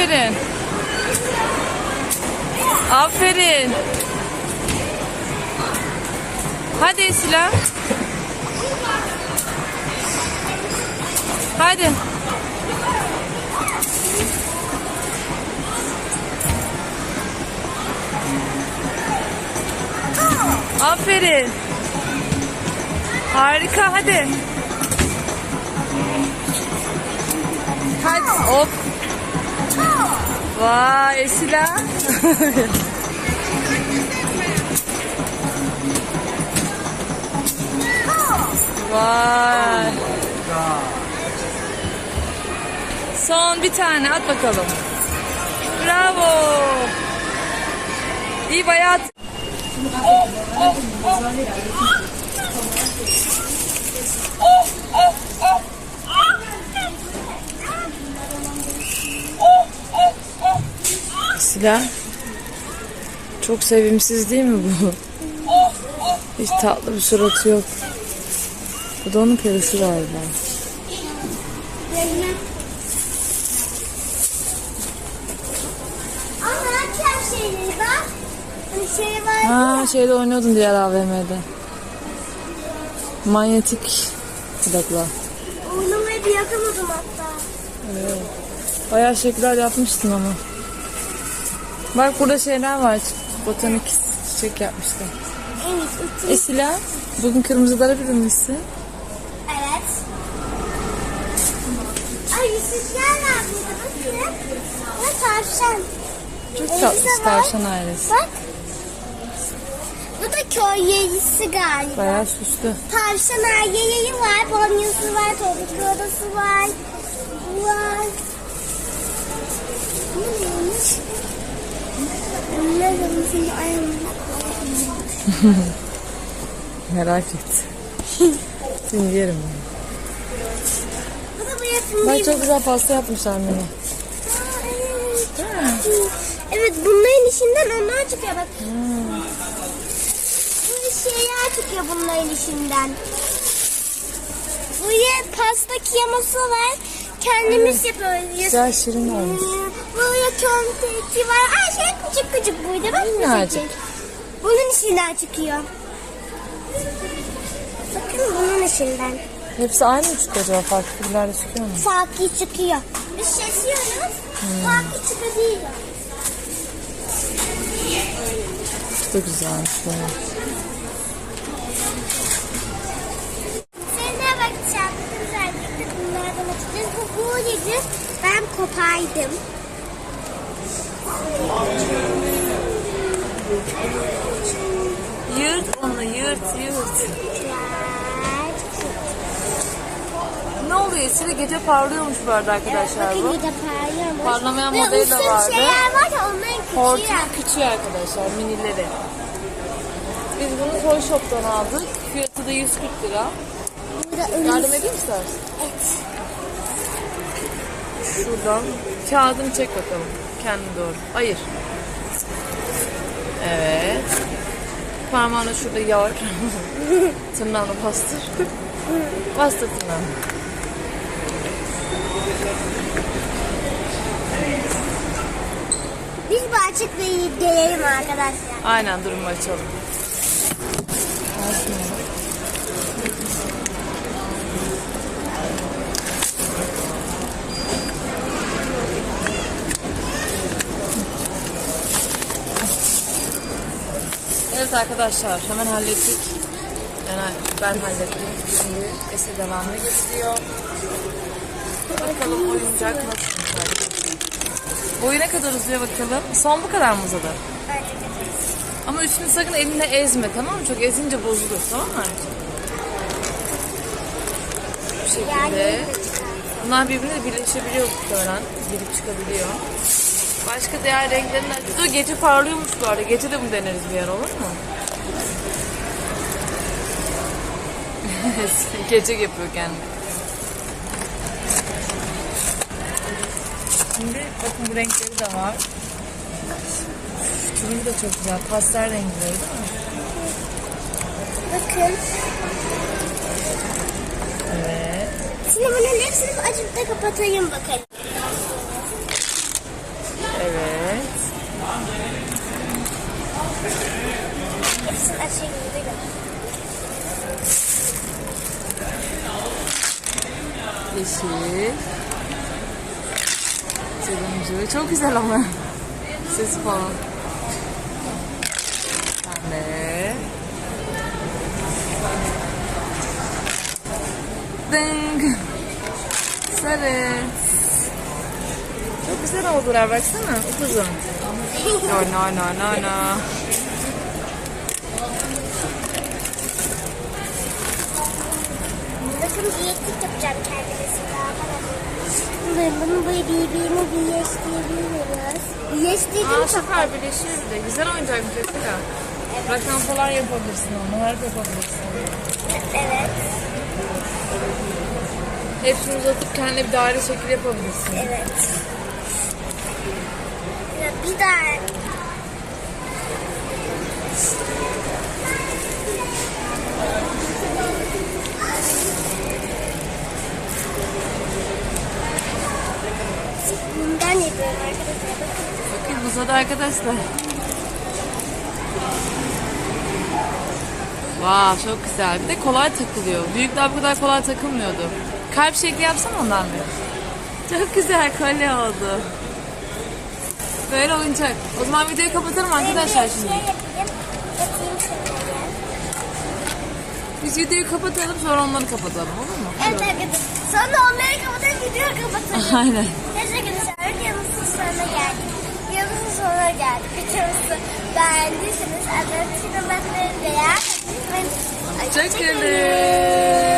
Aferin. Aferin. Hadi Esila. Hadi. Aferin. Harika hadi. Hadi hop. Vay Esila. Vay. Son bir tane at bakalım. Bravo. İyi bayağı. at- Silah. Çok sevimsiz değil mi bu? Hiç tatlı bir suratı yok. Bu da onun perisi galiba. Ha şeyde oynuyordun diğer AVM'de. Manyetik plakla. Oynamayı bir yakamadım hatta. Bayağı şekiller yapmıştın ama. Bak burada şeyler var. Botanik çiçek yapmışlar. Evet. Ütü. Esila, bugün kırmızılara bürünmüşsün. Evet. Ay burada. Bakın. Ve tavşan. Çok tatlı tavşan ailesi. Bak. Bu da köy yerisi galiba. Bayağı süslü. Tavşan ayyeyi var, banyosu var, topuk odası var. Bu var. Bu neymiş? Bunlar da bizim ayağımda. Merak et. Seni yerim ben. Bak çok güzel pasta yapmışlar Mine. Aa, evet. Bunların içinden onlar çıkıyor bak. Bu şeyler çıkıyor bunların içinden. Buraya pasta kreması var. Kendimiz yapıyoruz. Güzel şirin olmuş. Buraya köfteci var. Ay şey küçük küçük burada bak. Minnacık. Bunun içinden çıkıyor. Bakın bunun içinden. Hepsi aynı mı çıkıyor acaba? Farklı türlerde çıkıyor mu? Farklı çıkıyor. Biz şaşıyoruz. Farklı çıkabiliyor. Da güzelmiş. Böyle. Dedi. Ben kopardım. Yırt onu yırt yırt. Ne oluyor? Esile gece parlıyormuş bu arada arkadaşlar Bakın bu. bir de parlıyormuş. Parlamayan Ve modeli de usul vardı. şeyler var ya onların küçüğü. Hortu'nun küçüğü arkadaşlar minileri. Biz bunu Toy Shop'tan aldık. Fiyatı da 140 lira. Burada Yardım önümüz. edeyim mi istersin? Evet. Şuradan kağıdını çek bakalım. Kendine doğru. Ayır. Evet. Parmağını şurada yar. Tırnağını bastır. Bastır tırnağını. Biz bu açıklayıp gelelim arkadaşlar. Aynen durumu açalım. Evet arkadaşlar hemen hallettik. Yani ben hallettim. Şimdi Ese devamını getiriyor. Bakalım oyuncak nasıl Boyu ne kadar uzuyor bakalım. Son bu kadar mı uzadı? Ama üstünü sakın elinle ezme tamam mı? Çok ezince bozulur tamam mı? Bu şekilde. Bunlar birbirine birleşebiliyor muhtemelen. Girip çıkabiliyor. Başka diğer renklerin Dur gece parlıyormuş bu arada. Gece de bunu deneriz bir yer olur mu? gece yapıyor kendini. Şimdi bakın bu renkleri de var. Turuncu da çok güzel. Pastel renkleri değil mi? Bakın. Evet. Şimdi bunların hepsini açıp da kapatayım bakalım. Evet. Yeşil. Turuncu. Çok güzel ama. Ses falan. Pembe. Ding. Sarı. Çok güzel oldular baksana. Upuzun. No no no no no. Bakın diyetlik yapacağım kendime şimdi. Bunu böyle birbirine birleştirebiliyoruz. Birleştirdim Aa süper birleşiyor bir de. Güzel oyuncak bir Jessica. Rakam falan yapabilirsin onu. Harf yapabilirsin. Evet. Hepsini uzatıp kendine bir daire şekli yapabilirsin. Evet. Bir daha bundan yapıyorum arkadaşlar. Bakın. Uzadı arkadaşlar. Wow çok güzel. Bir de kolay takılıyor. Büyükler bu kadar kolay takılmıyordu. Kalp şekli yapsana ondan bir. Çok güzel kolye oldu. Böyle oyuncak. O zaman videoyu kapatalım arkadaşlar bir şimdi. Şey. Biz videoyu kapatalım sonra onları kapatalım olur mu? Evet arkadaşlar. Sonra onları kapatıp videoyu kapatalım. Aynen. Teşekkür ederim. Yanımızın sonuna geldik. Yanımızın sonuna geldik. Videomuzu beğendiyseniz arkadaşlar basmayı veya Hoşçakalın.